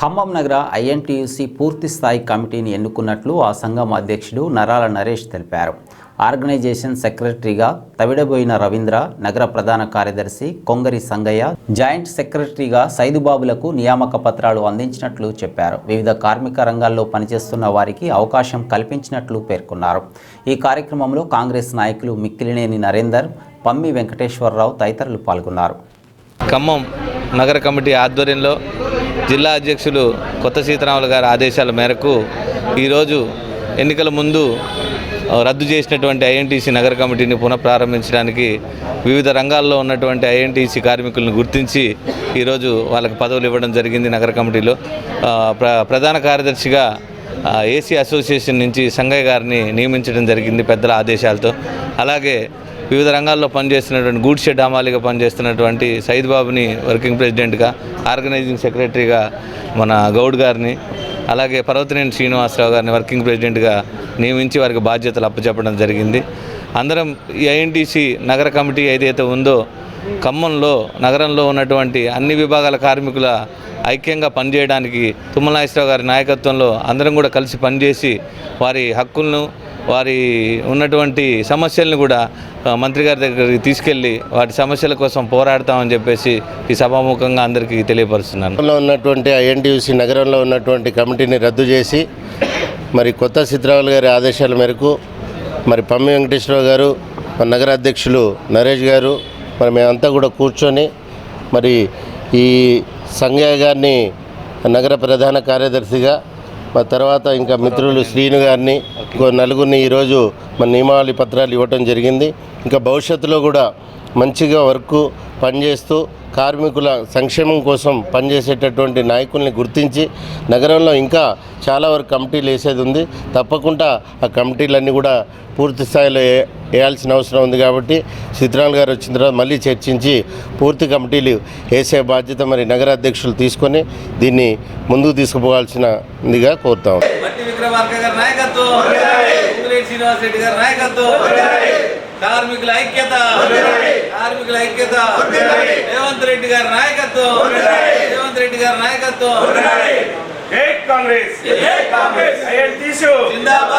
ఖమ్మం నగర ఐఎన్టీయూసీ పూర్తి స్థాయి కమిటీని ఎన్నుకున్నట్లు ఆ సంఘం అధ్యక్షుడు నరాల నరేష్ తెలిపారు. ఆర్గనైజేషన్ సెక్రటరీగా తవిడబోయిన రవీంద్ర నగర ప్రధాన కార్యదర్శి కొంగరి సంగయ్య జాయింట్ సెక్రటరీగా సైదుబాబులకు నియామక పత్రాలు అందించినట్లు చెప్పారు. వివిధ కార్మిక రంగాల్లో పనిచేస్తున్న వారికి అవకాశం కల్పించినట్లు పేర్కొన్నారు. ఈ కార్యక్రమంలో కాంగ్రెస్ నాయకులు మిక్కిలినేని నరేందర్ పమ్మి వెంకటేశ్వరరావు తదితరులు పాల్గొన్నారు. ఖమ్మం నగర కమిటీ ఆధ్వర్యంలో జిల్లా అధ్యక్షులు కొత్త సీతారాములు గారి ఆదేశాల మేరకు ఈరోజు ఎన్నికల ముందు రద్దు చేసినటువంటి ఐఎన్టీసీ నగర కమిటీని పునఃప్రారంభించడానికి వివిధ రంగాల్లో ఉన్నటువంటి ఐఎన్టీసీ కార్మికులను గుర్తించి ఈరోజు వాళ్ళకి పదవులు ఇవ్వడం జరిగింది నగర కమిటీలో. ప్ర ప్రధాన కార్యదర్శిగా ఏసీ అసోసియేషన్ నుంచి సంగయ్య గారిని నియమించడం జరిగింది పెద్దల ఆదేశాలతో. అలాగే వివిధ రంగాల్లో పనిచేస్తున్నటువంటి గూడ్ షెడ్ పనిచేస్తున్నటువంటి సైద్ బాబుని వర్కింగ్ ప్రెసిడెంట్గా ఆర్గనైజింగ్ సెక్రటరీగా మన గౌడ్ గారిని అలాగే పర్వతనేని శ్రీనివాసరావు గారిని వర్కింగ్ ప్రెసిడెంట్గా నియమించి వారికి బాధ్యతలు అప్పచెప్పడం జరిగింది. అందరం ఈ ఐఎన్టీసీ నగర కమిటీ ఏదైతే ఉందో ఖమ్మంలో నగరంలో ఉన్నటువంటి అన్ని విభాగాల కార్మికుల ఐక్యంగా పనిచేయడానికి తుమ్మలనాగేశ్వరరావు గారి నాయకత్వంలో అందరం కూడా కలిసి పనిచేసి వారి హక్కులను వారి ఉన్నటువంటి సమస్యలను కూడా మంత్రి గారి దగ్గరికి తీసుకెళ్ళి వాటి సమస్యల కోసం పోరాడతామని చెప్పేసి ఈ సభాముఖంగా అందరికీ తెలియపరుస్తున్నాను. ఉన్నటువంటి ఐఎన్టీయూసీ నగరంలో ఉన్నటువంటి కమిటీని రద్దు చేసి మరి కొత్త సిద్ధరావులు గారి ఆదేశాల మేరకు మరి పమ్మి వెంకటేశ్వరరావు గారు మన నగర అధ్యక్షులు నరేష్ గారు మరి మేమంతా కూడా కూర్చొని మరి ఈ సంఘయ్య గారిని నగర ప్రధాన కార్యదర్శిగా మరి తర్వాత ఇంకా మిత్రులు శ్రీను గారిని నలుగురిని ఈరోజు మన నియమావళి పత్రాలు ఇవ్వటం జరిగింది. ఇంకా భవిష్యత్తులో కూడా మంచిగా వర్క్ పనిచేస్తూ కార్మికుల సంక్షేమం కోసం పనిచేసేటటువంటి నాయకుల్ని గుర్తించి నగరంలో ఇంకా చాలా వరకు కమిటీలు వేసేది ఉంది. తప్పకుండా ఆ కమిటీలన్నీ కూడా పూర్తి స్థాయిలో వేయాల్సిన అవసరం ఉంది కాబట్టి సీతారాం గారు వచ్చిన తర్వాత మళ్ళీ చర్చించి పూర్తి కమిటీలు వేసే బాధ్యత మరి నగర అధ్యక్షులు తీసుకొని దీన్ని ముందుకు తీసుకుపోవాల్సినదిగా కోరుతాం విక్రమార్క గారి నాయకత్వం. పొంగులేటి శ్రీనివాస్ రెడ్డి గారి నాయకత్వం. కార్మికుల ఐక్యత. కార్మికుల ఐక్యత. రేవంత్ రెడ్డి గారి నాయకత్వం. రేవంత్ రెడ్డి గారి నాయకత్వం. కాంగ్రెస్. జిందాబాద్.